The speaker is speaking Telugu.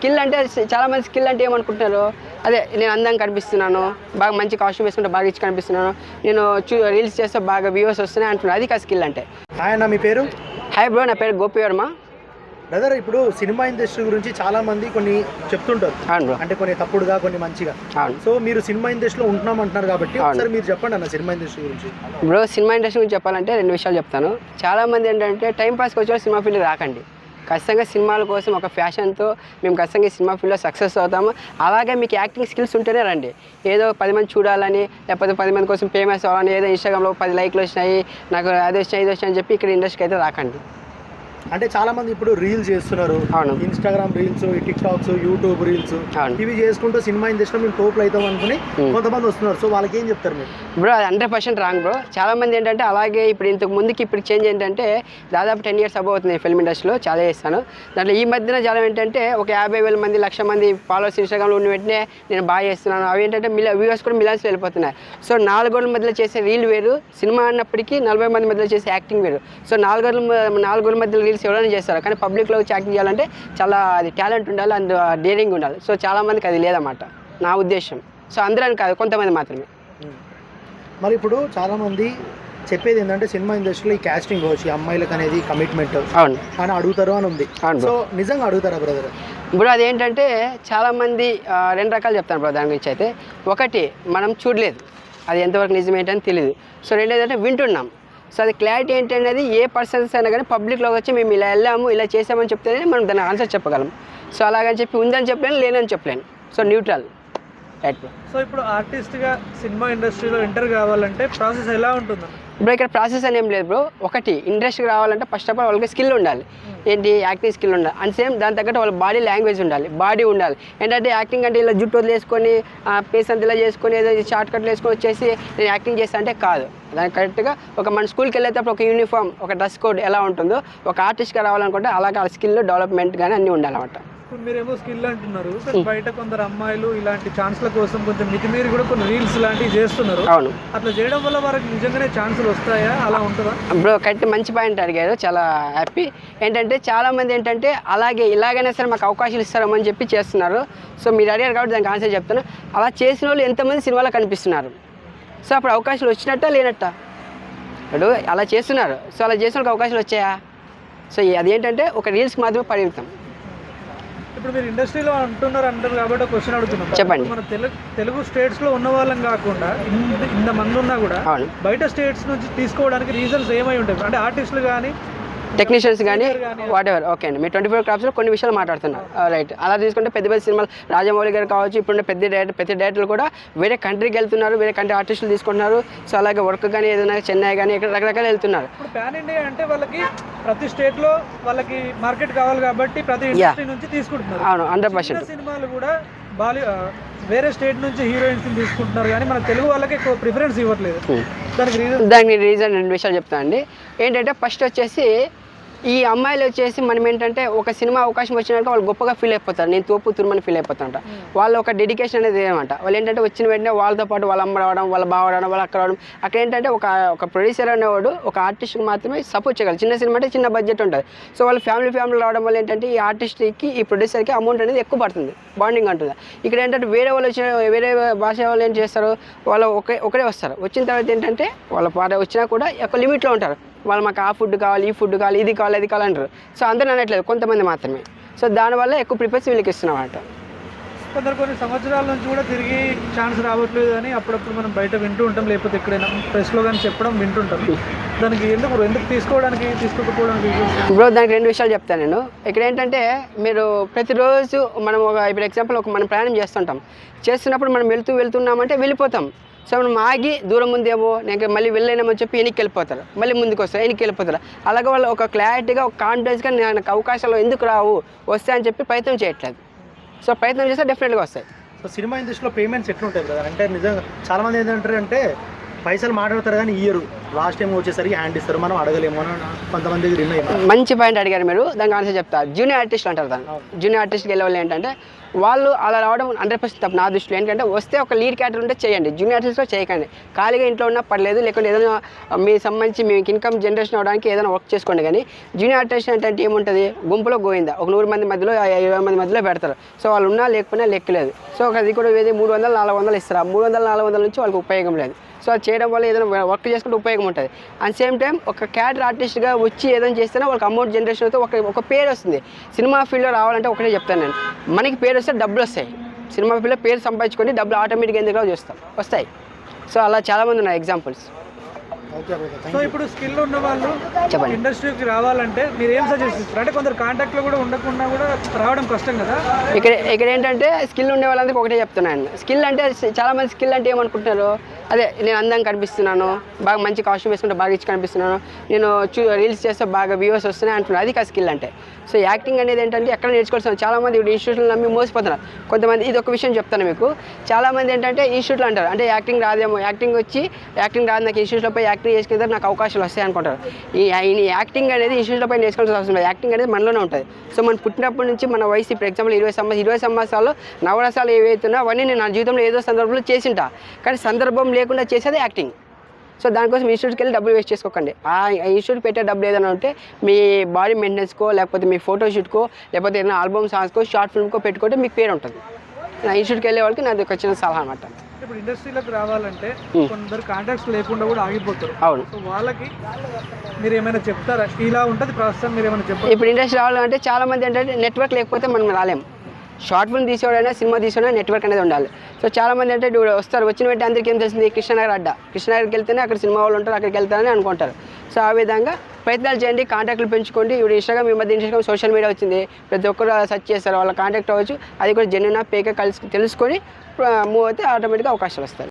స్కిల్ అంటే చాలా మంది స్కిల్ అంటే ఏమనుకుంటున్నారు? అదే నేను అందంగా కనిపిస్తున్నాను బాగా మంచి కాస్ట్యూమ్ వేసుకుంటే బాగా ఇచ్చి కనిపిస్తున్నాను నేను చూ రీల్స్ చేస్తే బాగా వ్యూవర్స్ వస్తున్నాయి అంటున్నారు. అది కాదు స్కిల్ అంటే. హాయ్ అన్న మీ పేరు? హాయ్ బ్రో నా పేరు గోపి వర్మ. బ్రదర్ ఇప్పుడు సినిమా ఇండస్ట్రీ గురించి చాలా మంది కొన్ని చెప్తుంటారు. అంటే కొన్ని తప్పుడుగా కొన్ని మంచిగా. సో మీరు సినిమా ఇండస్ట్రీలో ఉంటున్నాం అంటున్నారు కాబట్టి. ఒకసారి మీరు చెప్పండి అన్న సినిమా ఇండస్ట్రీ గురించి. బ్రో సినిమా ఇండస్ట్రీ గురించి చెప్పాలంటే రెండు విషయాలు చెప్తాను. చాలా మంది ఏంటంటే టైం పాస్కి వచ్చి సినిమా ఫీల్డ్ రాకండి. ఖచ్చితంగా సినిమాల కోసం ఒక ఫ్యాషన్తో మేము ఖచ్చితంగా ఈ సినిమా ఫీల్డ్లో సక్సెస్ అవుతాము. అలాగే మీకు యాక్టింగ్ స్కిల్స్ ఉంటేనే రండి. ఏదో పది మంది చూడాలని లేకపోతే పది మంది కోసం ఫేమస్ అవ్వాలని ఏదో ఇన్స్టాగ్రామ్లో పది లైక్లు వచ్చినాయి నాకు అది వచ్చినాయి ఇది వచ్చినాయి అని చెప్పి ఇక్కడ ఇండస్ట్రీకి అయితే రాకండి. అంటే చాలా మంది ఇప్పుడు రీల్స్ చేస్తున్నారు. Instagram reels TikToks YouTube reels. ఇవి చేసుకుంటూ సినిమా ఇండస్ట్రీలో మేము తోపులు అవుతాం అనుకుని. కొంతమంది వస్తున్నారు. సో వాళ్ళకి ఏం చెప్తారు మీరు? బ్రో అది హండ్రెడ్ పర్సెంట్ రాంగ్ బ్రో. చాలా మంది ఏంటంటే అలాగే ఇప్పుడు ఇంతకు ముందుకి ఇప్పుడు చేంజ్ ఏంటంటే దాదాపు టెన్ ఇయర్స్ అబౌ అవుతుంది ఫిల్మ్ ఇండస్ట్రీలో చాలా చేస్తాను. దాంట్లో ఈ మధ్యన చాలా ఏంటంటే ఒక యాభై వేల మంది లక్ష మంది ఫాలోవర్స్ ఇన్స్టాగ్రామ్లో ఉన్న వెంటనే నేను బాగా చేస్తున్నాను. అవి ఏంటంటే మిల వ్యూవర్స్ కూడా మిలియన్స్ వెళ్ళిపోతున్నాయి. సో నాలుగోళ్ళ మధ్యలో చేసే రీల్ వేరు. సినిమా అన్నప్పటికీ నలభై మంది మధ్యలో చేసే యాక్టింగ్ వేరు. సో నాలుగోళ్ళ మ- నాలుగోళ్ళ మధ్యలో రీల్స్ ఎవరైనా చేస్తారు? కానీ పబ్లిక్లో వచ్చి యాక్టింగ్ చేయాలంటే చాలా అది టాలెంట్ ఉండాలి అండ్ డేరింగ్ ఉండాలి. సో చాలా మందికి అది లేదన్నమాట. నా ఉద్దేశం. సో అందరని కాదు కొంతమంది మాత్రమే. మరి ఇప్పుడు చాలా మంది చెప్పేది ఏంటంటే సినిమా ఇండస్ట్రీలో ఈ కాస్టింగ్ కావచ్చు ఈ అమ్మాయిలకు అనేది కమిట్మెంట్ అవును. అని అడుగుతారు అని ఉంది. సో నిజంగా అడుగుతారా బ్రదర్? ఇప్పుడు అదేంటంటే చాలామంది రెండు రకాలు చెప్తాను బ్రో దాని గురించి అయితే. ఒకటి మనం చూడలేదు. అది ఎంతవరకు నిజమేంటని తెలియదు సో రెండు ఏంటంటే వింటున్నాం. సో అది క్లారిటీ ఏంటనేది ఏ పర్సన్స్ అయినా కానీ పబ్లిక్లోకి వచ్చి మేము ఇలా వెళ్ళాము ఇలా చేసామని చెప్తేనే మనం దాని ఆన్సర్ చెప్పగలం. సో అలాగని చెప్పి ఉందని చెప్పలేను లేనని చెప్పలేను. So neutral. రైట్ సో ఇప్పుడు ఆర్టిస్ట్గా సినిమా ఇండస్ట్రీలో ఎంటర్ కావాలంటే ప్రాసెస్ ఎలా ఉంటుంది ఇప్పుడు ఇక్కడ ప్రాసెస్ అని ఏం లేదు బ్రో. ఒకటి ఇండస్ట్రీకి రావాలంటే ఫస్ట్ ఆఫ్ ఆల్ వాళ్ళకి స్కిల్ ఉండాలి. ఏంటి? యాక్టింగ్ స్కిల్ ఉండాలి. అండ్ సేమ్ దాని తగ్గట్టు వాళ్ళ బాడీ లాంగ్వేజ్ ఉండాలి. బాడీ ఉండాలి. ఏంటంటే యాక్టింగ్ అంటే ఇలా జుట్టు వదిలేసుకొని పేస్ అంత ఇలా చేసుకొని ఏదో షార్ట్ కట్లు వేసుకొని వచ్చేసి నేను యాక్టింగ్ చేస్తా అంటే కాదు. దానికి కరెక్ట్గా ఒక మన స్కూల్కి వెళ్ళేటప్పుడు ఒక యూనిఫామ్ ఒక డ్రెస్ కోడ్ ఎలా ఉంటుందో ఒక ఆర్టిస్ట్గా రావాలనుకుంటే అలాగే ఆ స్కిల్ డెవలప్మెంట్ కానీ అన్నీ ఉండాలన్నమాట. ఇప్పుడు మీరేమో స్కిల్ అంటున్నారు. కానీ బయట కొందరు అమ్మాయిలు ఇలాంటి ఛాన్స్ల కోసం కొంచెం మితిమీరి కూడా కొన్ని రీల్స్ లాంటివి చేస్తున్నారు. అవును. అట్లా చేయడం వల్ల వారికి నిజంగానే ఛాన్సులు వస్తాయా? అలా ఉంటుందా? బ్రో కరెక్ట్ మంచి పాయింట్ అడిగారు. చాలా హ్యాపీ ఏంటంటే చాలా మంది ఏంటంటే అలాగే ఇలాగైనా సరే మాకు అవకాశాలు ఇస్తారని చెప్పి చేస్తున్నారు. సో మీరు అడిగారు కాబట్టి దానికి ఆన్సర్ చెప్తాను అలా చేసిన వాళ్ళు ఎంతమంది సినిమాలో కనిపిస్తున్నారు? సో అప్పుడు అవకాశాలు వచ్చినట్టా లేనట్టా? ఇప్పుడు అలా చేస్తున్నారు. సో అలా చేసిన వాళ్ళకి అవకాశాలు వచ్చాయా? సో అదేంటంటే ఒక రీల్స్కి మాత్రమే పరిమితం. ఇప్పుడు మీరు ఇండస్ట్రీలో అంటున్నారు అంటారు కాబట్టి క్వశ్చన్ అడుగుతున్నాం. చెప్పండి. మన తెలుగు తెలుగు స్టేట్స్లో ఉన్న వాళ్ళం కాకుండా ఇంత మంది ఉన్నా కూడా బయట స్టేట్స్ నుంచి తీసుకోవడానికి రీజన్స్ ఏమై ఉంటాయి? అంటే ఆర్టిస్టులు కానీ టెక్నీషియన్స్ కానీ వాట్ ఎవర్ ఓకే అండి. మీరు ట్వంటీ ఫోర్ క్రాప్స్లో కొన్ని విషయాలు మాట్లాడుతున్నారు. రైట్ అలా తీసుకుంటే పెద్ద పెద్ద సినిమాలు రాజమౌళి గారు కావచ్చు ఇప్పుడున్న పెద్ద డైరెక్టర్ పెద్ద డైరెక్టర్లు కూడా వేరే కంట్రీకి వెళ్తున్నారు వేరే కంట్రీ ఆర్టిస్టులు తీసుకుంటున్నారు. సో అలాగే వర్క్ కానీ ఏదైనా చెన్నై కానీ ఇక్కడ రకరకాలు వెళ్తున్నారు. ఇప్పుడు పాన్ ఇండియా అంటే వాళ్ళకి ప్రతి స్టేట్లో వాళ్ళకి మార్కెట్ కావాలి కాబట్టి ప్రతి ఇండస్ట్రీ నుంచి తీసుకుంటున్నారు. అవును హండ్రెడ్ పర్సెంట్ సినిమాలు కూడా బాలి ఆ, వేరే స్టేట్ నుంచి హీరోయిన్స్ తీసుకుంటున్నారు. కానీ మన తెలుగు వాళ్ళకి ఎక్కువ ప్రిఫరెన్స్ ఇవ్వట్లేదు. దానికి రీజన్ దానికి రీజన్ రెండు విషయాలు చెప్తాను అండి ఏంటంటే ఫస్ట్ వచ్చేసి ఈ అమ్మాయిలు వచ్చేసి మనం ఏంటంటే ఒక సినిమా అవకాశం వచ్చినాక వాళ్ళు గొప్పగా ఫీల్ అయిపోతారు. నేను తోపు తురుమని ఫీల్ అయిపోతాంట. వాళ్ళ ఒక డెడికేషన్ అనేది ఏమంట వాళ్ళు ఏంటంటే వచ్చిన వెంటనే వాళ్ళతో పాటు వాళ్ళ అమ్మ రావడం వాళ్ళ బావ రావడం వాళ్ళ అక్క రావడం. అక్కడ ఏంటంటే ఒక ఒక ప్రొడ్యూసర్ అనేవాడు ఒక ఆర్టిస్ట్కి మాత్రమే సపోర్ట్ చేయగలరు చిన్న సినిమా అంటే చిన్న బడ్జెట్ ఉంటుంది. సో వాళ్ళ ఫ్యామిలీ ఫ్యామిలీ రావడం వల్ల ఏంటంటే ఈ ఆర్టిస్ట్కి ఈ ప్రొడ్యూసర్కి అమౌంట్ అనేది ఎక్కువ పడుతుంది. బాండింగ్ అంటుంది ఇక్కడ ఏంటంటే వేరే వాళ్ళు వచ్చిన వేరే భాష వాళ్ళు ఏం చేస్తారు వాళ్ళు ఒకే ఒకరే వస్తారు. వచ్చిన తర్వాత ఏంటంటే వాళ్ళ పాట వచ్చినా కూడా ఒక లిమిట్లో ఉంటారు. వాళ్ళు మాకు ఆ ఫుడ్ కావాలి ఈ ఫుడ్ కావాలి ఇది కావాలి అది కావాలి అంటారు. సో అందరూ అనట్లేదు కొంతమంది మాత్రమే. సో దానివల్ల ఎక్కువ ప్రిపేర్స్ వీళ్ళకి ఇస్తున్నాం కొందరు కొన్ని సంవత్సరాల నుంచి కూడా తిరిగి ఛాన్స్ రావట్లేదు అని అప్పుడప్పుడు మనం బయట వింటూ ఉంటాం. లేకపోతే ఎక్కడైనా ప్రెస్లో కానీ చెప్పడం వింటుంటాం. దానికి ఎందుకు ఎందుకు తీసుకోవడానికి తీసుకోకపోవడానికి ఇప్పుడు దానికి రెండు విషయాలు చెప్తాను నేను. ఇక్కడ ఏంటంటే మీరు ప్రతిరోజు మనం ఒక ఇప్పుడు ఎగ్జాంపుల్ ఒక మనం ప్రయాణం చేస్తుంటాం. చేస్తున్నప్పుడు మనం వెళ్తూ వెళ్తున్నామంటే వెళ్ళిపోతాం. సో మనం ఆగి దూరం ఉందేమో నేను మళ్ళీ వెళ్ళలేమో చెప్పి వెనక్కి వెళ్ళిపోతారు. మళ్ళీ ముందుకు వస్తారు వెనక్కి వెళ్ళిపోతారు. అలాగే వాళ్ళు ఒక క్లారిటీగా ఒక కాన్ఫిడెన్స్గా నాకు అవకాశాలు ఎందుకు రావు వస్తాయని చెప్పి ప్రయత్నం చేయట్లేదు. సో ప్రయత్నం చేస్తే డెఫినెట్గా వస్తాయి. సో సినిమా ఇండస్ట్రీలో పేమెంట్స్ ఎట్లుంటాయి కదా అంటే నిజంగా చాలామంది ఏంటంటారు అంటే పైసలు మాట్లాడతారు కానీ ఇయ్యరు. లాస్ట్ టైం వచ్చేసరికి హ్యాండ్ ఇస్తారు. మనం అడగలేము. అని కొంతమంది మంచి పాయింట్ అడిగారు మీరు. దానికి ఆన్సర్ చెప్తా. జూనియర్ ఆర్టిస్ట్ అంటారు దాన్ని. జూనియర్ ఆర్టిస్ట్కి వెళ్ళే వాళ్ళు ఏంటంటే వాళ్ళు అలా రావడం హండ్రెడ్ పర్సెంట్ తప్పు నా దృష్టిలో. ఏంటంటే వస్తే ఒక లీడ్ క్యారెక్టర్ ఉంటే చేయండి. జూనియర్ ఆర్టిస్ట్లో చేయకండి. ఖాళీగా ఇంట్లో ఉన్నా పర్లేదు. లేకుంటే ఏదైనా మీ సంబంధించి మీకు ఇన్కమ్ జనరేషన్ అవడానికి ఏదైనా వర్క్ చేసుకోండి. కానీ జూనియర్ ఆర్టిస్ట్ అంటే ఏముంటుంది? గుంపులో గోయిందా? ఒక నూరు మంది మధ్యలో ఇరవై మంది మధ్యలో పెడతారు. సో వాళ్ళు ఉన్నా లేకపోయినా లెక్కలేదు. సో అది కూడా ఏది? మూడు వందలు నాలుగు వందలు ఇస్తారు? ఆ మూడు వందలు నాలుగు వందల నుంచి వాళ్ళకి ఉపయోగం లేదు. సో అది చేయడం వల్ల ఏదైనా వర్క్ చేసుకుంటే ఉపయోగం ఉంటుంది. అట్ సేమ్ టైం ఒక క్యాడర్ ఆర్టిస్ట్గా వచ్చి ఏదైనా చేస్తేనే వాళ్ళకి అమౌంట్ జనరేషన్ అయితే ఒక ఒక పేరు వస్తుంది. సినిమా ఫీల్డ్లో రావాలంటే ఒకటే చెప్తాను నేను. మనకి పేరు వస్తే డబ్బులు వస్తాయి. సినిమా ఫీల్డ్లో పేరు సంపాదించుకొని డబ్బులు ఆటోమేటిక్గా ఎందుకు చూస్తాం? వస్తాయి. సో అలా చాలామంది ఉన్నాయి ఎగ్జాంపుల్స్ సో ఇప్పుడు స్కిల్ ఉన్న వాళ్ళు చెప్పండి. ఇండస్ట్రీకి రావాలంటే మీరు ఏం సజెస్ట్ ఇస్తారు అంటే కొందరు కాంటాక్ట్లో కూడా ఉండకుండా కూడా రావడం కష్టం కదా? ఇక్కడ ఇక్కడ ఏంటంటే స్కిల్ ఉండే వాళ్ళందరికీ ఒకటే చెప్తున్నాను. స్కిల్ అంటే చాలా మంది స్కిల్ అంటే ఏమనుకుంటున్నారు? అదే నేను అందంగా కనిపిస్తున్నాను బాగా మంచి కాస్ట్యూమ్ వేసుకుంటే బాగా ఇచ్చి కనిపిస్తున్నాను నేను చూ రీల్స్ చేస్తే బాగా వ్యూవర్స్ వస్తున్నాయి అంటున్నారు. అది కాదు స్కిల్ అంటే. సో యాక్టింగ్ అనేది ఏంటంటే ఎక్కడ నేర్చుకోవాల్సిన చాలా మంది ఇప్పుడు ఇన్స్టిట్యూట్లు నమ్మి మోసపోతున్నారు. కొంతమంది ఇది ఒక విషయం చెప్తాను మీకు. చాలా మంది ఏంటంటే ఇన్స్టిట్యూట్లు అంటారు. అంటే యాక్టింగ్ రాదేమో యాక్టింగ్ వచ్చి యాక్టింగ్ రాదు నాకు ఇన్స్టిట్యూట్లో పోయి యాక్టింగ్ చేసుకునే నాకు అవకాశాలు వస్తాయి అనుకుంటారు. ఈ ఈ యాక్టింగ్ అనేది ఇన్స్టిట్యూట్లో పైన నేర్చుకోవాల్సిన అవసరం లేదు. యాక్టింగ్ అనేది మనలోనే ఉంటుంది. సో మనం పుట్టినప్పటి నుంచి మన వయసు ఇప్పుడు ఎగ్జాంపుల్ ఇరవై సంవత్సరాలు ఇరవై సంవత్సరాలు నవరసాలు ఏవైతున్నా అవన్నీ నేను నా జీవితంలో ఏదో సందర్భంలో చేసింటా. కానీ సందర్భం లేకుండా చేసేది యాక్టింగ్. సో దానికోసం ఇన్స్టిట్యూట్కి వెళ్ళి డబ్బులు వేస్ట్ చేసుకోకండి. ఆ ఇన్స్టిట్యూట్ పెట్టే డబ్బులు ఏదైనా ఉంటే మీ బాడీ మెయింటెనెన్స్కో లేకపోతే మీ ఫోటోషూట్కో లేకపోతే ఏదైనా ఆల్బమ్ సాంగ్స్కో షార్ట్ ఫిల్మ్కో పెట్టుకుంటే మీకు పేరు ఉంటుంది నా ఇన్స్టిట్యూట్కి వెళ్ళే వాళ్ళకి నాది ఒక చిన్న సలహా అనమాట ఇప్పుడు ఇండస్ట్రీలోకి రావాలంటే. కొందరు కాంటాక్ట్స్ లేకుండా కూడా ఆగిపోతారు. అవును. సో వాళ్ళకి మీరు ఏమైనా చెప్తారా? ఇలా ఉంటుంది ప్రస్తుతం మీరు ఏమైనా చెప్పారు ఇప్పుడు ఇండస్ట్రీ రావాలంటే చాలా మంది ఏంటంటే నెట్వర్క్ లేకపోతే మనం రాలేం. షార్ట్ ఫిల్మ్ తీసేవాడైనా సినిమా తీసేవాడైనా నెట్వర్క్ అనేది ఉండాలి. సో చాలామంది అంటే వస్తారు వచ్చిన వెంటనే అందరికీ ఏం తెలిసింది కృష్ణనగర్ అడ్డా. కృష్ణనగర్కి వెళ్తేనే అక్కడ సినిమా వాళ్ళు ఉంటారు అక్కడికి వెళ్తారని అనుకుంటారు. సో ఆ విధంగా ప్రయత్నాలు చేయండి కాంటాక్ట్లు పెంచుకోండి. ఇప్పుడు ఇన్స్టాగ్రామ్ ఈ మధ్య ఇన్స్టాగ్రామ్ సోషల్ మీడియా వచ్చింది. ప్రతి ఒక్కరు సెర్చ్ చేస్తారు వాళ్ళ కాంటాక్ట్ అవ్వచ్చు. అది కూడా జెన్యున్ పేక కలిసి తెలుసుకొని మూవ్ అయితే ఆటోమేటిక్గా అవకాశాలు వస్తాయి.